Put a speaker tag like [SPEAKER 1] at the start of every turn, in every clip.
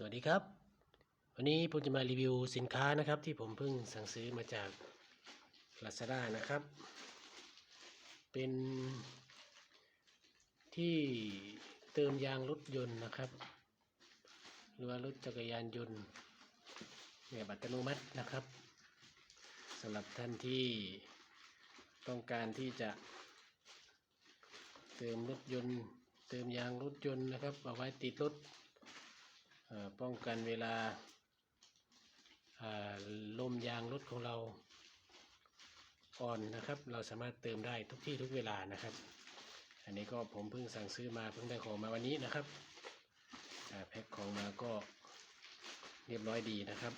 [SPEAKER 1] สวัสดีครับ วันนี้ผมจะมารีวิวสินค้านะครับที่ผมเพิ่งสั่งซื้อมาจาก Lazada นะครับ เป็นที่เติมยางรถยนต์นะครับ หรือว่ารถจักรยานยนต์แบบอัตโนมัตินะครับสำหรับท่านที่ต้องการที่จะ เติมรถยนต์ เติมยางรถยนต์นะครับเอาไว้ติดรถ ป้องกันเวลาลมยางรถของเราอ่อนนะครับ เราสามารถเติมได้ทุกที่ทุกเวลานะครับ อันนี้ก็ผมเพิ่งสั่งซื้อมาเพิ่งได้ของมาวันนี้นะครับแพ็คของมาก็เรียบร้อยดีนะครับ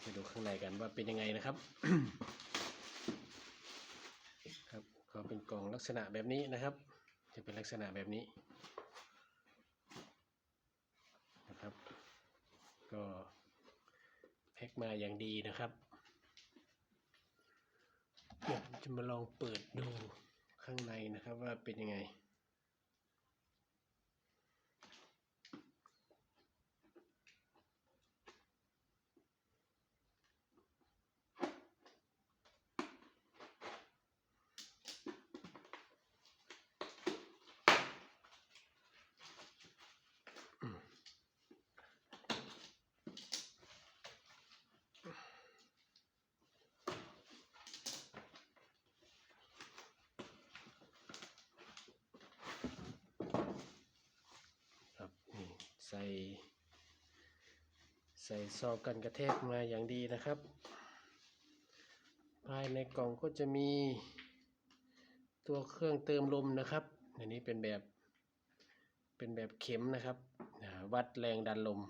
[SPEAKER 1] ไปดูข้างในกันว่าเป็นยังไงนะครับครับก็เป็นกล่องลักษณะแบบนี้นะครับ จะเป็นลักษณะแบบนี้ นะครับ ก็แพ็ค มาอย่างดีนะครับเดี๋ยวจะมาลองเปิดดูข้างในนะครับว่าเป็นยังไง ส่ ใส่ซอกกันกระแทกมาอย่างดีนะครับ ภายในกล่องก็จะมีตัวเครื่องเติมลมนะครับ อันนี้เป็นแบบเป็นแบบเข็มนะครับ วัดแรงดันลม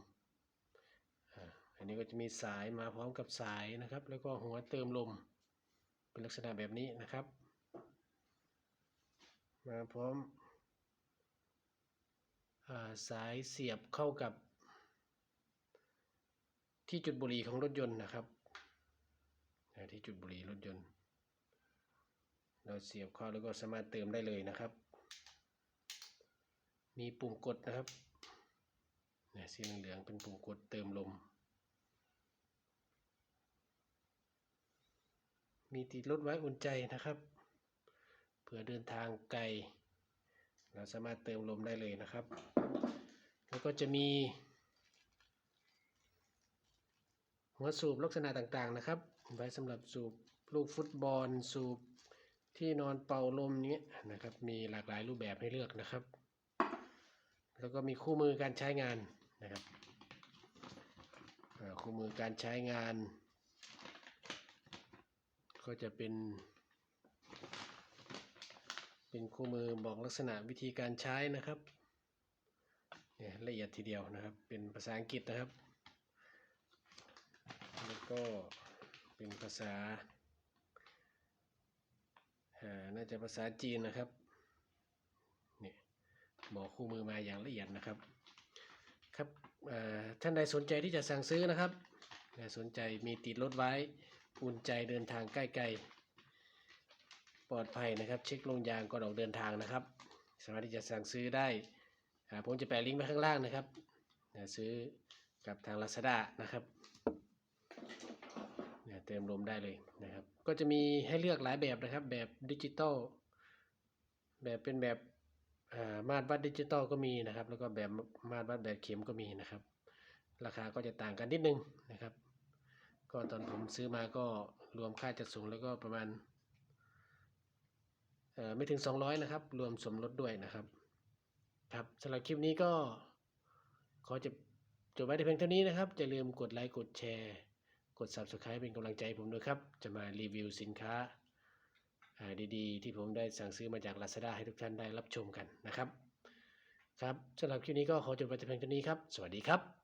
[SPEAKER 1] อันนี้ก็จะมีสายมาพร้อมกับสายนะครับ แล้วก็หัวเติมลม เป็นลักษณะแบบนี้นะครับ มาพร้อม สายเสียบเข้ากับ ที่จุดบุหรี่ของรถยนต์นะครับที่จุดบุหรี่รถยนต์ เราเสียบเข้าแล้วก็สามารถเติมได้เลยนะครับ มีปุ่มกดนะครับเนี่ยสีเหลืองเป็นปุ่มกดเติมลม มีติดรถไว้อุ่นใจนะครับ เผื่อเดินทางไกล เราสามารถเติมลมได้เลยนะครับ แล้วก็จะมี หัวสูบลักษณะต่างๆนะครับ ไว้สำหรับสูบลูกฟุตบอลสูบที่นอนเป่าลมนี้นะครับ มีหลากหลายรูปแบบให้เลือกนะครับ แล้วก็มีคู่มือการใช้งานนะครับคู่มือการใช้งาน ก็จะเป็น เป็นคู่มือบอกลักษณะวิธีการใช้นะครับเนี่ยละเอียดทีเดียวนะครับ เป็นภาษาอังกฤษนะครับ แล้วก็เป็นภาษาน่าจะภาษาจีนนะครับเนี่ยบอกคู่มือมาอย่างละเอียดนะครับ ครับท่านใดสนใจที่จะสั่งซื้อนะครับสนใจมีติดรถไว้อุ่นใจเดินทางใกล้ๆ ปลอดภัยนะครับ เช็คลงยางก่อนออกเดินทางนะครับ สามารถที่จะสั่งซื้อได้ผมจะแปะลิงก์ไว้ข้างล่างนะครับอ่าซื้อกับทาง Lazada นะครับเนี่ยเติมลมได้เลยนะครับ ก็จะมีให้เลือกหลายแบบนะครับ แบบดิจิตอลแบบเป็นแบบอ่ามาตรวัดดิจิตอลก็มีนะครับ แล้วก็แบบมาตรวัดแบบเข็มก็มีนะครับ ราคาก็จะต่างกันนิดนึงนะครับ ก็ตอนผมซื้อมาก็รวมค่าจัดส่งแล้วก็ประมาณ ไม่ถึง 200 นะครับ รวมสมรสด้วยนะครับครับสำหรับคลิปนี้ก็ขอจะจบไว้แต่เพียงเท่านี้นะครับอย่าลืมกดไลค์กดแชร์ กด Subscribe เป็นกำลังใจผมด้วยครับ จะมารีวิวสินค้าอ่าดีๆ ที่ผมได้สั่งซื้อมาจาก Lazada ให้ทุกท่านได้รับชมกันนะครับ ครับสำหรับคลิปนี้ก็ขอจบไว้แต่เพียงเท่านี้ครับ สวัสดีครับ